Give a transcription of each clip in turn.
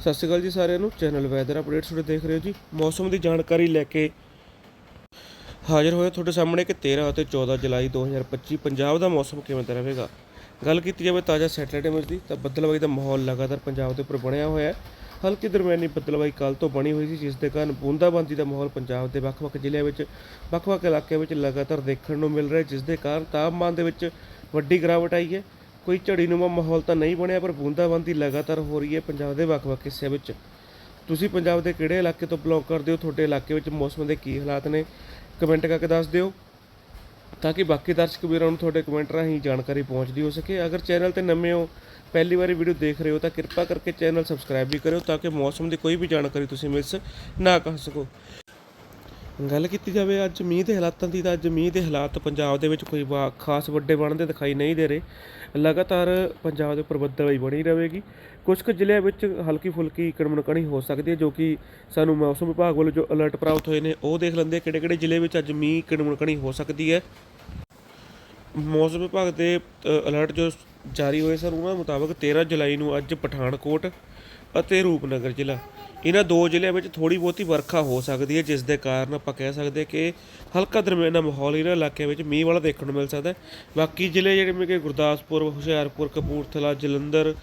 ਸਤਿ ਸ਼੍ਰੀ ਅਕਾਲ ਜੀ ਸਾਰਿਆਂ ਨੂੰ। ਚੈਨਲ ਵੈਦਰ ਅਪਡੇਟਸ ਤੁਹਾਡੇ ਦੇਖ ਰਹੇ ਹੋ ਜੀ। ਮੌਸਮ ਦੀ ਜਾਣਕਾਰੀ ਲੈ ਕੇ ਹਾਜ਼ਰ ਹੋਏ ਤੁਹਾਡੇ ਸਾਹਮਣੇ ਕਿ 13 ਅਤੇ 14 ਜੁਲਾਈ 2025 ਪੰਜਾਬ ਦਾ ਮੌਸਮ ਕਿਵੇਂ ਦਾ ਰਹੇਗਾ? ਗੱਲ ਕੀਤੀ ਜਾਵੇ ਤਾਜ਼ਾ ਸੈਟੇਲਾਈਟ ਇਮੇਜ ਦੀ, ਤਾਂ ਬੱਦਲਬਾਈ ਦਾ ਮਾਹੌਲ ਲਗਾਤਾਰ ਪੰਜਾਬ ਦੇ ਉੱਪਰ ਬਣਿਆ ਹੋਇਆ ਹੈ। ਹਲਕੀ ਦਰਮਿਆਨੀ ਬੱਦਲਬਾਈ ਕੱਲ ਤੋਂ ਬਣੀ ਹੋਈ ਸੀ, ਜਿਸ ਦੇ ਕਾਰਨ ਬੂੰਦਾਬਾਂਦੀ ਦਾ ਮਾਹੌਲ ਪੰਜਾਬ ਦੇ ਵੱਖ-ਵੱਖ ਜ਼ਿਲ੍ਹਿਆਂ ਵਿੱਚ, ਵੱਖ-ਵੱਖ ਇਲਾਕਿਆਂ ਵਿੱਚ ਲਗਾਤਾਰ ਦੇਖਣ ਨੂੰ ਮਿਲ ਰਿਹਾ ਜਿਸ ਦੇ ਕਾਰਨ ਤਾਪਮਾਨ ਦੇ ਵਿੱਚ ਵੱਡੀ ਗਿਰਾਵਟ ਆਈ ਹੈ। ਕੋਈ ਝੜੀਨੁਮਾ ਮਾਹੌਲ ਤਾਂ ਨਹੀਂ ਬਣਿਆ, ਪਰ ਬੂੰਦਾਬਾਂਦੀ ਲਗਾਤਾਰ ਹੋ ਰਹੀ ਹੈ ਪੰਜਾਬ ਦੇ ਵੱਖ-ਵੱਖ ਹਿੱਸਿਆਂ ਵਿੱਚ। ਤੁਸੀਂ ਪੰਜਾਬ ਦੇ ਕਿਹੜੇ ਇਲਾਕੇ ਤੋਂ ਬਿਲੋਂਗ ਕਰਦੇ ਹੋ? ਤੁਹਾਡੇ ਇਲਾਕੇ ਵਿੱਚ ਮੌਸਮ ਦੇ ਕੀ ਹਾਲਾਤ ਨੇ? ਕਮੈਂਟ ਕਰਕੇ ਦੱਸ ਦਿਓ। ਤਾਂ ਕਿ ਬਾਕੀ ਦਰਸ਼ਕ ਵੀਰਾਂ ਨੂੰ ਤੁਹਾਡੇ ਕਮੈਂਟ ਰਾਹੀਂ ਜਾਣਕਾਰੀ ਪਹੁੰਚਦੀ ਹੋ ਸਕੇ। ਅਗਰ ਚੈਨਲ ਤੇ ਨਵੇਂ ਹੋ, ਪਹਿਲੀ ਵਾਰੀ ਵੀਡੀਓ ਦੇਖ ਰਹੇ ਹੋ, ਤਾਂ ਕਿਰਪਾ ਕਰਕੇ ਚੈਨਲ ਸਬਸਕ੍ਰਾਈਬ ਵੀ ਕਰਿਓ ਤਾਂ ਕਿ ਮੌਸਮ ਦੀ ਕੋਈ ਵੀ ਜਾਣਕਾਰੀ ਤੁਸੀਂ ਮਿਸ ਨਾ ਕਰ ਸਕੋ। ਗੱਲ ਕੀਤੀ ਜਾਵੇ, ਅੱਜ ਮੀਂਹ ਦੇ ਹਾਲਾਤਾਂ ਦੀ ਤਾਂ ਅੱਜ ਮੀਂਹ ਦੇ ਹਾਲਾਤ ਪੰਜਾਬ ਦੇ ਵਿੱਚ ਕੋਈ ਵਾ- ਖਾਸ ਵੱਡੇ ਬਣਦੇ ਦਿਖਾਈ ਨਹੀਂ ਦੇ ਰਹੇ। ਲਗਾਤਾਰ ਪੰਜਾਬ ਦੇ ਉੱਪਰ ਬੱਦਲਬਾਈ ਬਣੀ ਰਹੇਗੀ। ਕੁਝ ਕੁ ਜ਼ਿਲ੍ਹਿਆਂ ਵਿੱਚ ਹਲਕੀ ਫੁਲਕੀ ਕਣਮਣਕਣੀ ਹੋ ਸਕਦੀ ਹੈ, ਜੋ ਕਿ ਸਾਨੂੰ ਮੌਸਮ ਵਿਭਾਗ ਵੱਲੋਂ ਜੋ ਅਲਰਟ ਪ੍ਰਾਪਤ ਹੋਏ ਨੇ, ਉਹ ਦੇਖ ਲੈਂਦੇ ਕਿਹੜੇ ਕਿਹੜੇ ਜ਼ਿਲ੍ਹੇ ਵਿੱਚ ਅੱਜ ਮੀਂਹ ਕਣਮਣਕਣੀ ਹੋ ਸਕਦੀ ਹੈ। ਮੌਸਮ ਵਿਭਾਗ ਦੇ ਅਲਰਟ ਜੋ ਜਾਰੀ ਹੋਏ ਸਨ, ਉਹਨਾਂ ਮੁਤਾਬਕ 13 ਜੁਲਾਈ ਨੂੰ ਅੱਜ ਪਠਾਨਕੋਟ ਅਤੇ ਰੂਪਨਗਰ ਜ਼ਿਲ੍ਹਾ ਇਹਨਾਂ ਦੋ ਜ਼ਿਲ੍ਹਿਆਂ ਵਿੱਚ ਥੋੜੀ ਬਹੁਤੀ ਵਰਖਾ ਹੋ ਸਕਦੀ ਹੈ, ਜਿਸ ਦੇ ਕਾਰਨ ਆਪਾਂ ਕਹਿ ਸਕਦੇ ਕਿ ਹਲਕਾ ਦਰਮਿਆਨਾ ਮਾਹੌਲ ਇਹਨਾਂ ਇਲਾਕਿਆਂ ਵਿੱਚ ਮੀਂਹ ਵਾਲਾ ਦੇਖਣ ਨੂੰ ਮਿਲ ਸਕਦਾ ਹੈ। ਬਾਕੀ ਜ਼ਿਲ੍ਹੇ ਜਿਹੜੇ ਜਿਵੇਂ ਕਿ ਗੁਰਦਾਸਪੁਰ, ਹੁਸ਼ਿਆਰਪੁਰ, ਕਪੂਰਥਲਾ, ਜਲੰਧਰ,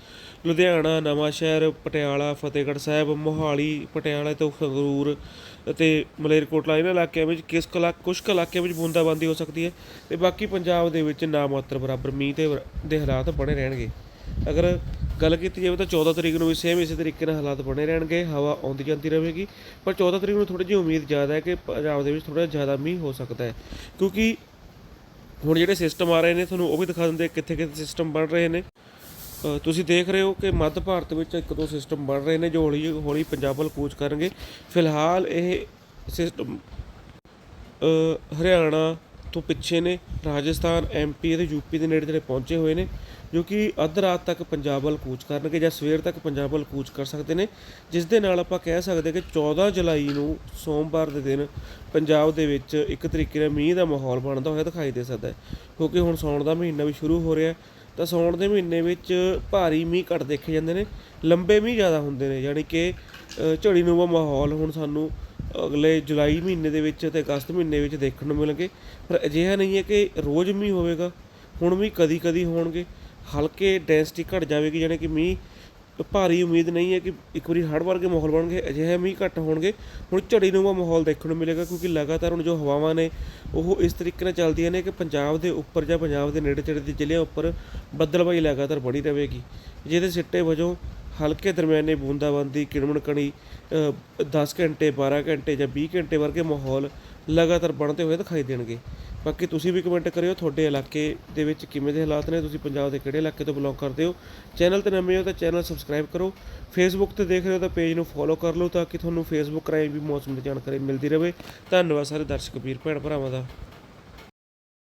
ਲੁਧਿਆਣਾ, ਨਵਾਂਸ਼ਹਿਰ, ਪਟਿਆਲਾ, ਫਤਿਹਗੜ੍ਹ ਸਾਹਿਬ, ਮੋਹਾਲੀ, ਪਟਿਆਲਾ ਤੋਂ ਸੰਗਰੂਰ ਅਤੇ ਮਲੇਰਕੋਟਲਾ ਇਹਨਾਂ ਇਲਾਕਿਆਂ ਵਿੱਚ ਕਿਸ ਕਲਾ ਕੁਝ ਕੁ ਇਲਾਕਿਆਂ ਵਿੱਚ ਬੂੰਦਾਬਾਂਦੀ ਹੋ ਸਕਦੀ ਹੈ ਤੇ ਬਾਕੀ ਪੰਜਾਬ ਦੇ ਵਿੱਚ ਨਾ ਮਾਤਰ ਬਰਾਬਰ ਮੀਂਹ ਦੇ ਦੇ ਹਾਲਾਤ ਬਣੇ ਰਹਿਣਗੇ। ਅਗਰ ਗੱਲ ਕੀਤੀ ਜਾਵੇ ਤਾਂ 14 ਤਰੀਕ ਨੂੰ ਵੀ ਸੇਮ ਇਸੇ ਤਰੀਕੇ ਨਾਲ ਹਾਲਾਤ ਬਣੇ ਰਹਿਣਗੇ, ਹਵਾ ਆਉਂਦੀ ਜਾਂਦੀ ਰਹੇਗੀ। ਪਰ 14 ਤਰੀਕ ਨੂੰ ਥੋੜੀ ਜਿਹੀ ਉਮੀਦ ਜ਼ਿਆਦਾ ਹੈ ਕਿ ਪੰਜਾਬ ਦੇ ਵਿੱਚ ਥੋੜਾ ਜ਼ਿਆਦਾ ਮੀਂਹ ਹੋ ਸਕਦਾ ਹੈ। ਕਿਉਂਕਿ ਹੁਣ ਜਿਹੜੇ ਸਿਸਟਮ ਆ ਰਹੇ ਨੇ, ਤੁਹਾਨੂੰ ਉਹ ਵੀ ਦਿਖਾ ਦਿੰਦੇ ਕਿੱਥੇ ਕਿੱਥੇ ਸਿਸਟਮ ਬਣ ਰਹੇ ਨੇ। ਤੁਸੀਂ ਦੇਖ ਰਹੇ ਹੋ ਕਿ ਮੱਧ ਭਾਰਤ ਵਿੱਚ ਇੱਕ ਦੋ ਸਿਸਟਮ ਬਣ ਰਹੇ ਨੇ ਜੋ ਹੌਲੀ ਹੌਲੀ ਪੰਜਾਬ ਵੱਲ ਕੂਚ ਕਰਨਗੇ। ਫਿਲਹਾਲ ਇਹ ਸਿਸਟਮ ਹਰਿਆਣਾ ਤੋਂ ਪਿੱਛੇ ਨੇ ਰਾਜਸਥਾਨ ਐਮਪੀ ਅਤੇ ਯੂਪੀ ਦੇ ਨੇੜੇ ਤੇੜੇ ਪਹੁੰਚੇ ਹੋਏ ਨੇ ਜੋ ਕਿ ਅੱਧ ਰਾਤ ਤੱਕ ਪੰਜਾਬ ਵੱਲ ਕੂਚ ਕਰਨਗੇ ਜਾਂ ਸਵੇਰ ਤੱਕ ਪੰਜਾਬ ਵੱਲ ਕੂਚ ਕਰ ਸਕਦੇ ਨੇ ਜਿਸ ਦੇ ਨਾਲ ਆਪਾਂ ਕਹਿ ਸਕਦੇ ਕਿ 14 ਜੁਲਾਈ ਨੂੰ ਸੋਮਵਾਰ ਦੇ ਦਿਨ ਪੰਜਾਬ ਦੇ ਵਿੱਚ ਇੱਕ ਤਰੀਕੇ ਨਾਲ ਮੀਂਹ ਦਾ ਮਾਹੌਲ ਬਣਦਾ ਹੋਇਆ ਦਿਖਾਈ ਦੇ ਸਕਦਾ ਹੈ ਕਿਉਂਕਿ ਹੁਣ ਸੌਣ ਦਾ ਮਹੀਨਾ ਵੀ ਸ਼ੁਰੂ ਹੋ ਰਿਹਾ ਹੈ ਤਾਂ ਸੌਣ ਦੇ ਮਹੀਨੇ ਵਿੱਚ ਭਾਰੀ ਮੀਂਹ ਘੱਟ ਦੇਖੇ ਜਾਂਦੇ ਨੇ ਲੰਬੇ ਮੀਂਹ ਜ਼ਿਆਦਾ ਹੁੰਦੇ ਨੇ ਯਾਨੀ ਕਿ ਅ, ਝੜੀਨੁਮਾ ਮਾਹੌਲ ਹੁਣ ਸਾਨੂੰ ਅਗਲੇ ਜੁਲਾਈ ਮਹੀਨੇ ਦੇ ਵਿੱਚ ਤੇ ਅਗਸਤ ਮਹੀਨੇ ਵਿੱਚ ਦੇਖਣ ਨੂੰ ਮਿਲਣਗੇ। ਪਰ ਅਜਿਹਾ ਨਹੀਂ ਹੈ ਕਿ ਰੋਜ਼ ਮੀਂਹ ਹੋਵੇਗਾ। ਹੁਣ ਵੀ ਕਦੀ ਕਦੀ ਹੋਣਗੇ। ਹਲਕੇ ਡੈਂਸਿਟੀ ਘਟ ਜਾਵੇਗੀ ਯਾਨੀ ਕਿ ਮੀਂਹ ਭਾਰੀ ਉਮੀਦ ਨਹੀਂ ਹੈ ਕਿ ਇੱਕ ਵਾਰੀ ਹੜ੍ਹ ਵਰਗੇ ਮਾਹੌਲ ਬਣਨਗੇ। ਅਜਿਹੇ ਮੀਂਹ ਘੱਟ ਹੋਣਗੇ। ਹੁਣ ਝੜੀ ਝੜੀਨੁਮਾ ਮਾਹੌਲ ਦੇਖਣ ਨੂੰ ਮਿਲੇਗਾ ਕਿਉਂਕਿ ਲਗਾਤਾਰ ਹੁਣ ਜੋ ਹਵਾਵਾਂ ਨੇ, ਉਹ ਇਸ ਤਰੀਕੇ ਨਾਲ ਚੱਲਦੀਆਂ ਨੇ ਕਿ ਪੰਜਾਬ ਦੇ ਉੱਪਰ ਜਾਂ ਪੰਜਾਬ ਦੇ ਨੇੜੇ ਤੇੜੇ ਦੇ ਜ਼ਿਲ੍ਹਿਆਂ ਉੱਪਰ ਬੱਦਲਬਾਈ ਲਗਾਤਾਰ ਬਣੀ ਰਹੇਗੀ। ਜਿਹਦੇ ਸਿੱਟੇ ਵਜੋਂ ਹਲਕੇ ਦਰਮਿਆਨੇ ਬੂੰਦਾਬਾਂਦੀ ਕਿਣਮਣਕਣੀ 10 ਘੰਟੇ 12 ਘੰਟੇ ਜਾਂ 20 ਘੰਟੇ ਵਰਗੇ ਮਾਹੌਲ ਲਗਾਤਾਰ ਬਣਦੇ ਹੋਏ ਦਿਖਾਈ ਦੇਣਗੇ। ਬਾਕੀ ਤੁਸੀਂ ਵੀ ਕਮੈਂਟ ਕਰਿਓ, ਤੁਹਾਡੇ ਇਲਾਕੇ ਦੇ ਵਿੱਚ ਕਿਵੇਂ ਦੇ ਹਾਲਾਤ ਨੇ? ਤੁਸੀਂ ਪੰਜਾਬ ਦੇ ਕਿਹੜੇ ਇਲਾਕੇ ਤੋਂ ਬਿਲੋਂਗ ਕਰਦੇ ਹੋ? ਚੈਨਲ ਤੇ ਨਵੇਂ ਹੋ ਤਾਂ ਚੈਨਲ ਸਬਸਕ੍ਰਾਈਬ ਕਰੋ। ਫੇਸਬੁੱਕ ਤੇ ਦੇਖ ਰਹੇ ਹੋ ਤਾਂ ਪੇਜ ਨੂੰ ਫੋਲੋ ਕਰ ਲਓ ਤਾਂ ਕਿ ਤੁਹਾਨੂੰ ਫੇਸਬੁੱਕ ਰਾਹੀਂ ਵੀ ਮੌਸਮ ਦੀ ਜਾਣਕਾਰੀ ਮਿਲਦੀ ਰਹੇ। ਧੰਨਵਾਦ ਸਾਰੇ ਦਰਸ਼ਕ ਵੀਰ, ਭੈਣ ਭਰਾਵਾਂ ਦਾ।